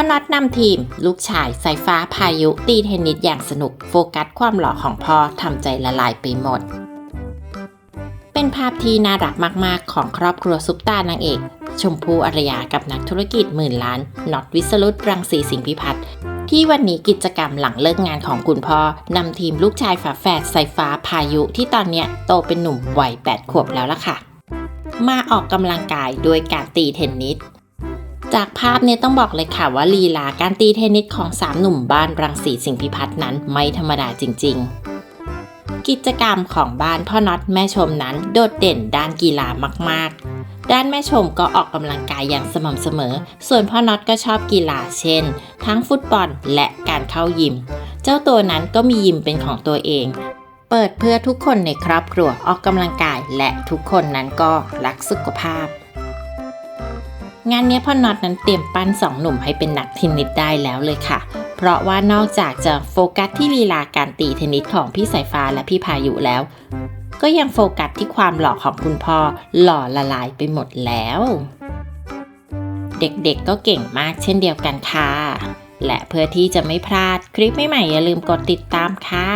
พ่อน็อตนำทีม ลูกชายสายฟ้าพายุ ตีเทนนิสอย่างสนุกโฟกัสความหล่อของพ่อทำใจละลายไปหมด เป็นภาพที่น่ารักมาก ๆ ของครอบครัวซุปตานางเอก ชมพู่อารยากับนักธุรกิจหมื่นล้านน็อตวิสรุตรังสีสิงหพิพัฒน์ที่วันนี้กิจกรรมหลังเลิกงานของคุณพ่อนำทีมลูกชายฝาแฝดสายฟ้าพายุที่ตอนเนี้ยโตเป็นหนุ่มวัย8ขวบแล้วล่ะค่ะ มาออกกำลังกายด้วยการตีเทนนิส จากภาพเนี่ยต้องบอกเลยค่ะว่าลีลาการตีเทนนิสของสามหนุ่มบ้านรังสีสิงห์พิพัฒน์นั้นไม่ธรรมดาจริง ๆ กิจกรรมของบ้านพ่อน็อตแม่ชมนั้นโดดเด่นด้านกีฬามากๆ ด้านแม่ชมก็ออกกำลังกายอย่างสม่ำเสมอ ส่วนพ่อน็อตก็ชอบกีฬาเช่น ทั้งฟุตบอลและการเข้ายิม เจ้าตัวนั้นก็มียิมเป็นของตัวเอง เปิดเพื่อทุกคนในครอบครัวออกกำลังกายและทุกคนนั้นก็รักสุขภาพ งานนี้พ่อน็อตนั้นเตรียมปั้นสองหนุ่มให้เป็นนักเทนนิสได้แล้วเลยค่ะ เพราะว่านอกจากจะโฟกัสที่ลีลาการตีเทนนิสของพี่สายฟ้าและพี่พายุแล้ว ก็ยังโฟกัสที่ความหล่อของคุณพ่อหล่อละลายไปหมดแล้ว เด็กๆก็เก่งมากเช่นเดียวกันค่ะและเพื่อที่จะไม่พลาดคลิปใหม่ๆอย่าลืมกดติดตามค่ะ